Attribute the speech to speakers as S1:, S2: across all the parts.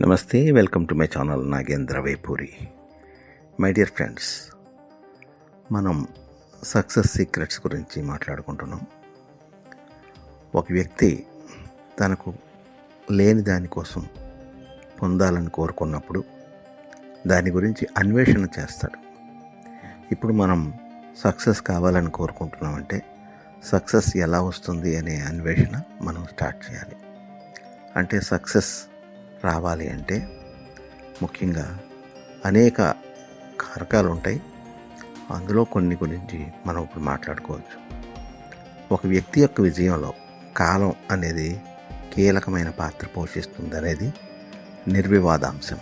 S1: నమస్తే welcome to my channel Nagendra Vaipuri. My dear friends మనం success secrets గురించి మాట్లాడుకుంటున్నాం. ఒక వ్యక్తి తనకు లేని దానికోసం పొందాలని కోరుకున్నప్పుడు దాని గురించి అన్వేషణ చేస్తాడు. ఇప్పుడు మనం సక్సెస్ కావాలని కోరుకుంటున్నామంటే సక్సెస్ ఎలా వస్తుంది అనే అన్వేషణ మనం స్టార్ట్ చేయాలి. అంటే సక్సెస్ రావాలి అంటే ముఖ్యంగా అనేక కారకాలు ఉంటాయి అందులో కొన్ని గురించి మనం ఇప్పుడు మాట్లాడుకోవచ్చు. ఒక వ్యక్తి యొక్క విజయంలో కాలం అనేది కీలకమైన పాత్ర పోషిస్తుంది అనేది నిర్వివాదాంశం.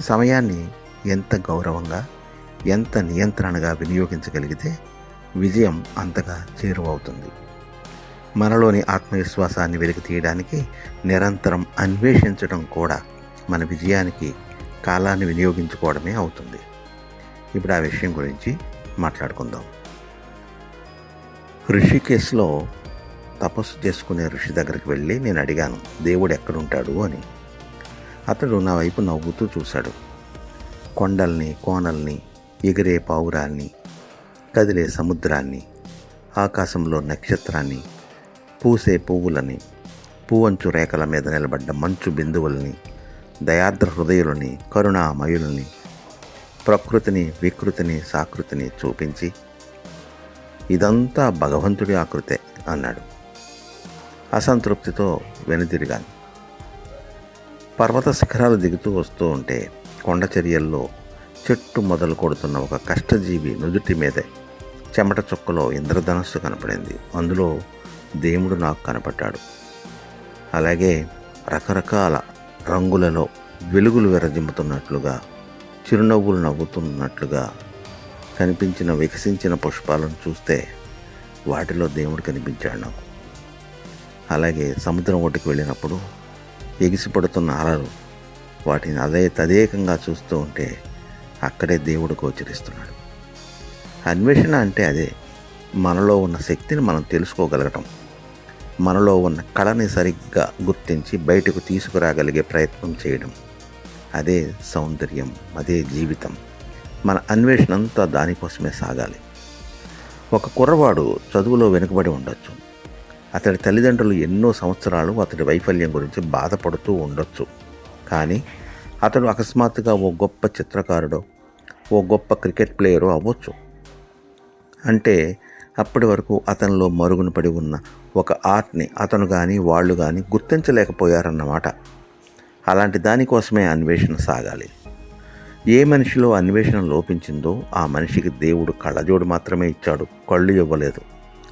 S1: సమయాన్ని ఎంత గౌరవంగా ఎంత నియంత్రణగా వినియోగించగలిగితే విజయం అంతగా చేరువవుతుంది. మనలోని ఆత్మవిశ్వాసాన్ని వెలికి తీయడానికి నిరంతరం అన్వేషించడం కూడా మన విజయానికి కాలాన్ని వినియోగించుకోవడమే అవుతుంది. ఇప్పుడు ఆ విషయం గురించి మాట్లాడుకుందాం. ఋషికేశ్లో తపస్సు చేసుకునే ఋషి దగ్గరికి వెళ్ళి నేను అడిగాను దేవుడు ఎక్కడుంటాడు? అని. అతడు నా వైపు నవ్వుతూ చూశాడు. కొండల్ని కోనల్ని ఎగిరే పావురాల్ని కదిలే సముద్రాన్ని ఆకాశంలో నక్షత్రాన్ని పూసే పువ్వులని పూవంచు రేఖల మీద నిలబడ్డ మంచు బిందువులని దయాద్ర హృదయులని కరుణామయులని ప్రకృతిని వికృతిని సాకృతిని చూపించి ఇదంతా భగవంతుడి ఆకృతే అన్నాడు. అసంతృప్తితో వెనుదిరిగాను. పర్వత శిఖరాలు దిగుతూ వస్తూ ఉంటే కొండ చర్యల్లో చెట్టు మొదలు కొడుతున్న ఒక కష్టజీవి నుదుటి మీదే చెమట చుక్కలో ఇంద్రధనస్సు కనపడింది. అందులో దేవుడు నాకు కనపడ్డాడు. అలాగే రకరకాల రంగులలో వెలుగులు విరజిమ్ముతున్నట్లుగా చిరునవ్వులు నవ్వుతున్నట్లుగా కనిపించిన వికసించిన పుష్పాలను చూస్తే వాటిలో దేవుడు కనిపించాడు నాకు. అలాగే సముద్రం ఒడ్డుకు వెళ్ళినప్పుడు ఎగిసిపడుతున్న అలలు వాటిని అదే తదేకంగా చూస్తూ ఉంటే అక్కడే దేవుడు గోచరిస్తున్నాడు. అన్వేషణ అంటే అదే. మనలో ఉన్న శక్తిని మనం తెలుసుకోగలగటం. మనలో ఉన్న కళని సరిగ్గా గుర్తించి బయటకు తీసుకురాగలిగే ప్రయత్నం చేయడం. అదే సౌందర్యం అదే జీవితం. మన అన్వేషణ అంతా దానికోసమే సాగాలి. ఒక కుర్రవాడు చదువులో వెనుకబడి ఉండొచ్చు. అతడి తల్లిదండ్రులు ఎన్నో సంవత్సరాలు అతడి వైఫల్యం గురించి బాధపడుతూ ఉండొచ్చు. కానీ అతడు అకస్మాత్తుగా ఓ గొప్ప చిత్రకారుడో ఓ గొప్ప క్రికెట్ ప్లేయరో అవ్వచ్చు. అంటే అప్పటి వరకు అతనిలో మరుగున పడి ఉన్న ఒక ఆర్ట్ని అతను కానీ వాళ్ళు కానీ గుర్తించలేకపోయారన్నమాట. అలాంటి దానికోసమే అన్వేషణ సాగాలి. ఏ మనిషిలో అన్వేషణ లోపించిందో ఆ మనిషికి దేవుడు కళ్ళజోడు మాత్రమే ఇచ్చాడు కళ్ళు ఇవ్వలేదు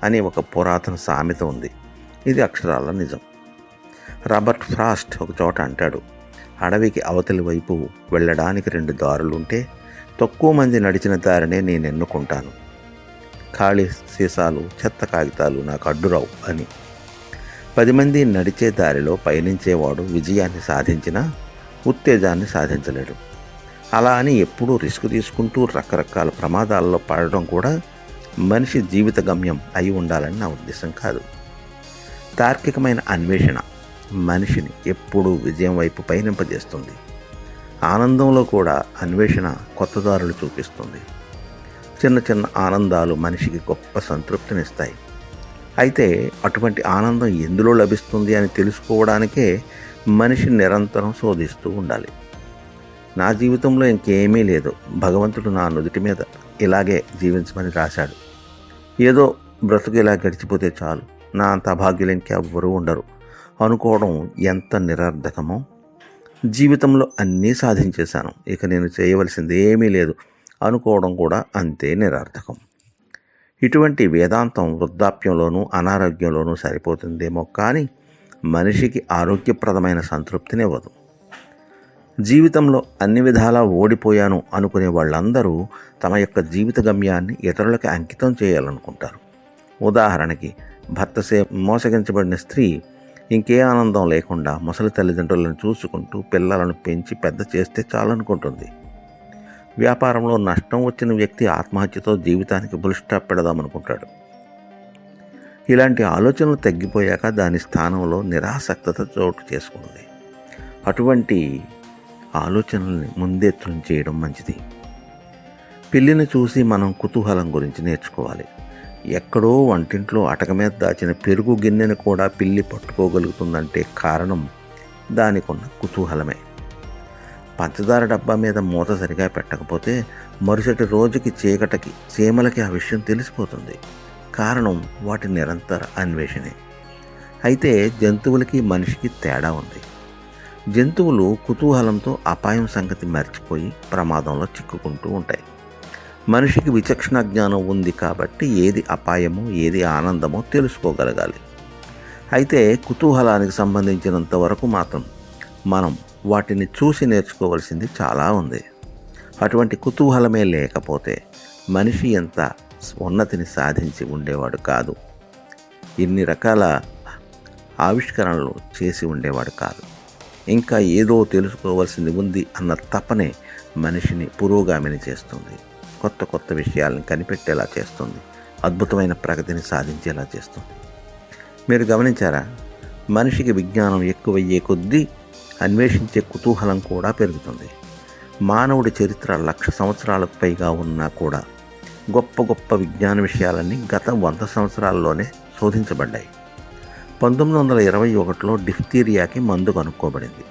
S1: అని ఒక పురాతన సామెత ఉంది. ఇది అక్షరాల నిజం. రాబర్ట్ ఫ్రాస్ట్ ఒక చోట అంటాడు అడవికి అవతలి వైపు వెళ్ళడానికి రెండు దారులుంటే తక్కువ మంది నడిచిన దారినే నేను ఎన్నుకుంటాను ఖాళీ సీసాలు చెత్త కాగితాలు నాకు అడ్డురావు అని. పది మంది నడిచే దారిలో పయనించేవాడు విజయాన్ని సాధించినా ఉత్తేజాన్ని సాధించలేడు. అలా అని ఎప్పుడూ రిస్క్ తీసుకుంటూ రకరకాల ప్రమాదాల్లో పడడం కూడా మనిషి జీవిత గమ్యం అయి ఉండాలని నా ఉద్దేశం కాదు. తార్కికమైన అన్వేషణ మనిషిని ఎప్పుడూ విజయం వైపు పయనింపజేస్తుంది. ఆనందంలో కూడా అన్వేషణ కొత్త దారులు చూపిస్తుంది. చిన్న చిన్న ఆనందాలు మనిషికి గొప్ప సంతృప్తినిస్తాయి. అయితే అటువంటి ఆనందం ఎందులో లభిస్తుంది అని తెలుసుకోవడానికే మనిషి నిరంతరం శోధిస్తూ ఉండాలి. నా జీవితంలో ఇంకేమీ లేదు. భగవంతుడు నా నుదుటి మీద ఇలాగే జీవించమని రాశాడు. ఏదో బ్రతుకు ఇలా గడిచిపోతే చాలు. నా అంత అభాగ్యులు ఇంకెవ్వరూ ఉండరు. అనుకోవడం ఎంత నిరర్ధకమో. జీవితంలో అన్నీ సాధించేశాను. ఇక నేను చేయవలసింది ఏమీ లేదు. అనుకోవడం కూడా అంతే నిరర్థకం. ఇటువంటి వేదాంతం వృద్ధాప్యంలోనూ అనారోగ్యంలోనూ సరిపోతుందేమో కానీ మనిషికి ఆరోగ్యప్రదమైన సంతృప్తినివ్వదు జీవితంలో అన్ని విధాలా ఓడిపోయాను అనుకునే వాళ్ళందరూ తమ యొక్క జీవిత గమ్యాన్ని ఇతరులకి అంకితం చేయాలనుకుంటారు. ఉదాహరణకి భర్త సే మోసగించబడిన స్త్రీ ఇంకే ఆనందం లేకుండా ముసలి తల్లిదండ్రులను చూసుకుంటూ పిల్లలను పెంచి పెద్ద చేస్తే చాలనుకుంటుంది. వ్యాపారంలో నష్టం వచ్చిన వ్యక్తి ఆత్మహత్యతో జీవితానికి బుల్స్టాప్ పెడదామనుకుంటాడు ఇలాంటి ఆలోచనలు తగ్గిపోయాక దాని స్థానంలో నిరాసక్తత చోటు చేసుకుంది. అటువంటి ఆలోచనల్ని ముందెత్తున చేయడం మంచిది. పిల్లిని చూసి మనం కుతూహలం గురించి నేర్చుకోవాలి. ఎక్కడో వంటింట్లో అటక మీద దాచిన పెరుగు గిన్నెను కూడా పిల్లి పట్టుకోగలుగుతుందంటే కారణం దానికున్న కుతూహలమే. పంచదార డబ్బా మీద మూత సరిగా పెట్టకపోతే మరుసటి రోజుకి చీకటికి చీమలకి ఆ విషయం తెలిసిపోతుంది. కారణం వాటి నిరంతర అన్వేషణే. అయితే జంతువులకి మనిషికి తేడా ఉంది. జంతువులు కుతూహలంతో అపాయం సంగతి మర్చిపోయి ప్రమాదంలో చిక్కుకుంటూ ఉంటాయి. మనిషికి విచక్షణ జ్ఞానం ఉంది కాబట్టి ఏది అపాయమో ఏది ఆనందమో తెలుసుకోగలగాలి. అయితే కుతూహలానికి సంబంధించినంత వరకు మాత్రం మనం వాటిని చూసి నేర్చుకోవాల్సింది చాలా ఉంది. అటువంటి కుతూహలమే లేకపోతే మనిషి ఎంత ఉన్నతిని సాధించి ఉండేవాడు కాదు. ఇన్ని రకాల ఆవిష్కరణలు చేసి ఉండేవాడు కాదు. ఇంకా ఏదో తెలుసుకోవాల్సింది ఉంది అన్న తపనే మనిషిని పురోగామిని చేస్తుంది. కొత్త కొత్త విషయాలను కనిపెట్టేలా చేస్తుంది. అద్భుతమైన ప్రగతిని సాధించేలా చేస్తుంది. మీరు గమనించారా? మనిషికి విజ్ఞానం ఎక్కువయ్యే కొద్దీ అన్వేషించే కుతూహలం కూడా పెరుగుతుంది. మానవుడి చరిత్ర లక్ష సంవత్సరాలకు పైగా ఉన్నా కూడా గొప్ప గొప్ప విజ్ఞాన విషయాలన్నీ గత వంద సంవత్సరాల్లోనే శోధించబడ్డాయి. పంతొమ్మిది వందల ఇరవై ఒకటిలో డిఫ్తీరియాకి మందు కనుక్కోబడింది.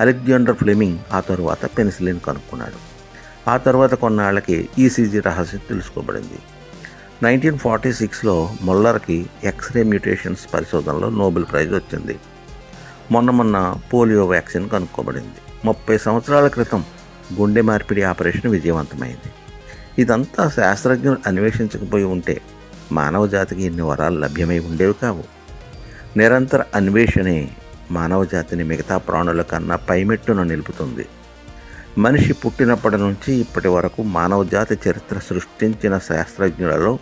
S1: అలెగ్జాండర్ ఫ్లెమింగ్ ఆ తరువాత పెన్సిలిన్ కనుక్కున్నాడు. ఆ తర్వాత కొన్నాళ్ళకి ఈసీజీ రహస్యం తెలుసుకోబడింది. నైన్టీన్ ఫార్టీ సిక్స్లో మొల్లర్కి ఎక్స్రే మ్యూటేషన్స్ పరిశోధనలో నోబెల్ ప్రైజ్ వచ్చింది. మొన్న మొన్న పోలియో వ్యాక్సిన్ కనుక్కోబడింది. ముప్పై సంవత్సరాల క్రితం గుండె మార్పిడి ఆపరేషన్ విజయవంతమైంది. ఇదంతా శాస్త్రజ్ఞులు అన్వేషించకపోయి ఉంటే మానవ జాతికి ఇన్ని వరాలు లభ్యమై ఉండేవి కావు. నిరంతర అన్వేషణే మానవ జాతిని మిగతా ప్రాణుల కన్నా పైమెట్టును నిలుపుతుంది. మనిషి పుట్టినప్పటి నుంచి ఇప్పటి వరకు మానవ జాతి చరిత్ర సృష్టించిన శాస్త్రజ్ఞులలో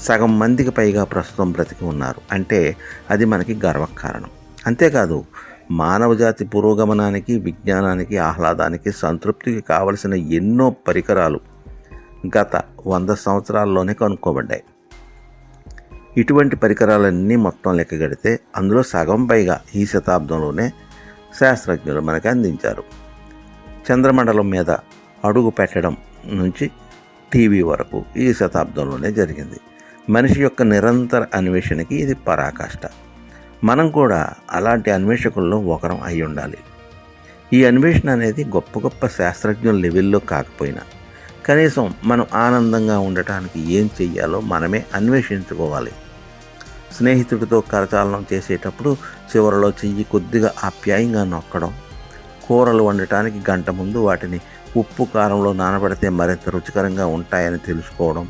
S1: సగం మందికి పైగా ప్రస్తుతం బ్రతికి ఉన్నారు. అంటే అది మనకి గర్వకారణం. అంతేకాదు మానవజాతి పురోగమనానికి విజ్ఞానానికి ఆహ్లాదానికి సంతృప్తికి కావలసిన ఎన్నో పరికరాలు గత వంద సంవత్సరాల్లోనే కనుక్కోబడ్డాయి. ఇటువంటి పరికరాలన్నీ మొత్తం లెక్కగడితే అందులో సగం పైగా ఈ శతాబ్దంలోనే శాస్త్రజ్ఞులు మనకి అందించారు. చంద్రమండలం మీద అడుగు పెట్టడం నుంచి టీవీ వరకు ఈ శతాబ్దంలోనే జరిగింది. మనిషి యొక్క నిరంతర అన్వేషణకి ఇది పరాకాష్ట. మనం కూడా అలాంటి అన్వేషకుల్లో ఒకరం అయి ఉండాలి. ఈ అన్వేషణ అనేది గొప్ప గొప్ప శాస్త్రజ్ఞుల లెవెల్లో కాకపోయినా కనీసం మనం ఆనందంగా ఉండటానికి ఏం చెయ్యాలో మనమే అన్వేషించుకోవాలి. స్నేహితుడితో కరచాలనం చేసేటప్పుడు చివరిలో చెయ్యి కొద్దిగా ఆప్యాయంగా నొక్కడం కూరలు వండటానికి గంట ముందు వాటిని ఉప్పు కారంలో నానబెడితే మరింత రుచికరంగా ఉంటాయని తెలుసుకోవడం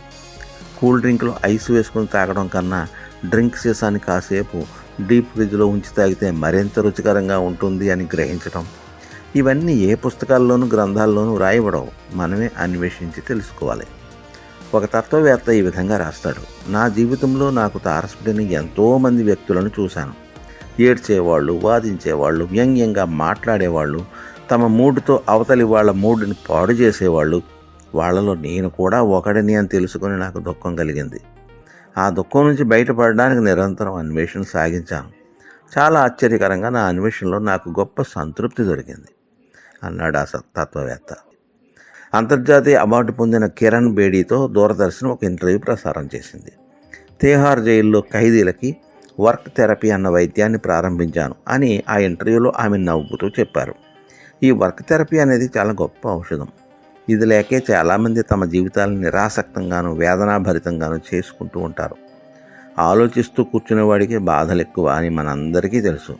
S1: కూల్ డ్రింక్లో ఐస్ వేసుకుని తాగడం కన్నా డ్రింక్ సీసాన్ని కాసేపు డీప్ ఫ్రిడ్జ్లో ఉంచి తాగితే మరింత రుచికరంగా ఉంటుంది అని గ్రహించడం ఇవన్నీ ఏ పుస్తకాల్లోనూ గ్రంథాల్లోనూ రాయబడవు మనమే అన్వేషించి తెలుసుకోవాలి. ఒక తత్వవేత్త ఈ విధంగా రాస్తాడు. నా జీవితంలో నాకు తారసపడిన ఎంతోమంది వ్యక్తులను చూశాను. ఏడ్చేవాళ్ళు వాదించేవాళ్ళు వ్యంగ్యంగా మాట్లాడేవాళ్ళు తమ మూడుతో అవతలి వాళ్ళ మూడుని పాడు చేసేవాళ్ళు. వాళ్ళలో నేను కూడా ఒకడిని అని తెలుసుకొని నాకు దుఃఖం కలిగింది. ఆ దుఃఖం నుంచి బయటపడడానికి నిరంతరం అన్వేషణ సాగించాను. చాలా ఆశ్చర్యకరంగా నా అన్వేషణలో నాకు గొప్ప సంతృప్తి దొరికింది అన్నాడు ఆ తత్వవేత్త. అంతర్జాతీయ అవార్డు పొందిన కిరణ్ బేడీతో దూరదర్శన్ ఒక ఇంటర్వ్యూ ప్రసారం చేసింది. తేహార్ జైల్లో ఖైదీలకి వర్క్ థెరపీ అన్న వైద్యాన్ని ప్రారంభించాను అని ఆ ఇంటర్వ్యూలో ఆమె నవ్వుతూ చెప్పారు. ఈ వర్క్ థెరపీ అనేది చాలా గొప్ప ఔషధం. ఇది లేకే చాలామంది తమ జీవితాలను నిరాసక్తంగాను వేదనాభరితంగాను చేసుకుంటూ ఉంటారు. ఆలోచిస్తూ కూర్చునేవాడికి బాధలు ఎక్కువ అని మనందరికీ తెలుసు.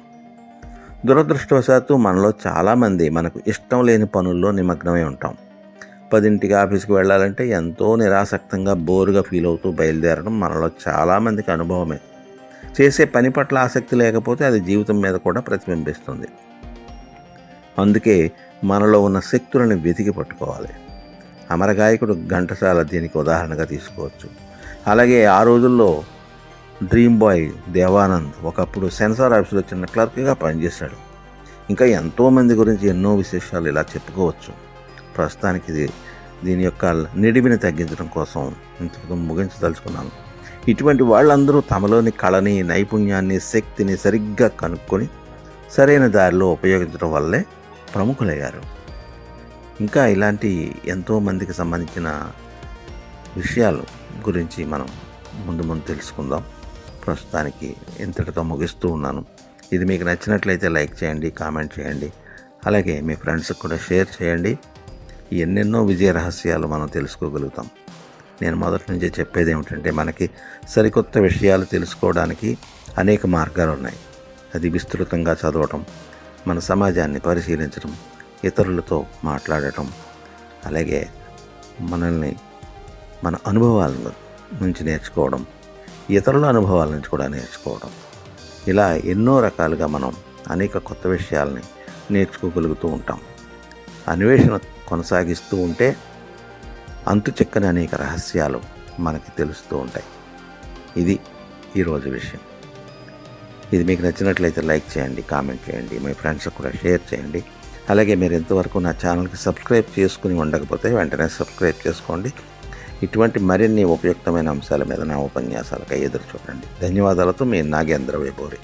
S1: దురదృష్టవశాత్తు మనలో చాలామంది మనకు ఇష్టం లేని పనుల్లో నిమగ్నమై ఉంటాం. పదింటికి ఆఫీస్కి వెళ్ళాలంటే ఎంతో నిరాసక్తంగా బోరుగా ఫీల్ అవుతూ బయలుదేరడం మనలో చాలామందికి అనుభవమే. చేసే పని పట్ల ఆసక్తి లేకపోతే అది జీవితం మీద కూడా ప్రతిబింబిస్తుంది. అందుకే మనలో ఉన్న శక్తులను వెతికి పట్టుకోవాలి. అమరగాయకుడు ఘంటసాల దీనికి ఉదాహరణగా తీసుకోవచ్చు. అలాగే ఆ రోజుల్లో డ్రీమ్ బాయ్ దేవానంద్ ఒకప్పుడు సెన్సార్ ఆఫీసులో చిన్న క్లర్క్గా పనిచేశాడు. ఇంకా ఎంతోమంది గురించి ఎన్నో విశేషాలు ఇలా చెప్పుకోవచ్చు. ప్రస్తుతానికి ఇది దీని యొక్క నిడివిని తగ్గించడం కోసం ఇంతకు ముగించదలుచుకున్నాను. ఇటువంటి వాళ్ళందరూ తమలోని కళని నైపుణ్యాన్ని శక్తిని సరిగ్గా కనుక్కొని సరైన దారిలో ఉపయోగించడం వల్లే ప్రముఖులయ్యారు. ఇంకా ఇలాంటి ఎంతోమందికి సంబంధించిన విషయాలు గురించి మనం ముందు ముందు తెలుసుకుందాం. ప్రస్తుతానికి ఇంతటితో ముగిస్తూ ఉన్నాను. ఇది మీకు నచ్చినట్లయితే లైక్ చేయండి కామెంట్ చేయండి. అలాగే మీ ఫ్రెండ్స్కి కూడా షేర్ చేయండి. ఎన్నెన్నో విజయ రహస్యాలు మనం తెలుసుకోగలుగుతాం. నేను మొదటి నుంచే చెప్పేది ఏమిటంటే మనకి సరికొత్త విషయాలు తెలుసుకోవడానికి అనేక మార్గాలు ఉన్నాయి అది విస్తృతంగా చదవటం మన సమాజాన్ని పరిశీలించడం ఇతరులతో మాట్లాడటం అలాగే మనల్ని మన అనుభవాల నుంచి నేర్చుకోవడం ఇతరుల అనుభవాల నుంచి కూడా నేర్చుకోవడం. ఇలా ఎన్నో రకాలుగా మనం అనేక కొత్త విషయాల్ని నేర్చుకోగలుగుతూ ఉంటాం. అన్వేషణ కొనసాగిస్తూ ఉంటే అంతు చెక్కని అనేక రహస్యాలు మనకి తెలుస్తూ ఉంటాయి. ఇది ఈరోజు విషయం. ఇది మీకు నచ్చినట్లయితే లైక్ చేయండి కామెంట్ చేయండి మీ ఫ్రెండ్స్కి కూడా షేర్ చేయండి. అలాగే మీరు ఎంతవరకు నా ఛానల్కి సబ్స్క్రైబ్ చేసుకుని ఉండకపోతే వెంటనే సబ్స్క్రైబ్ చేసుకోండి. ఇటువంటి మరిన్ని ఉపయుక్తమైన అంశాల మీద నా ఉపన్యాసాలకై ఎదురు చూడండి. ధన్యవాదాలతో మీ నాగేంద్ర వైభూరి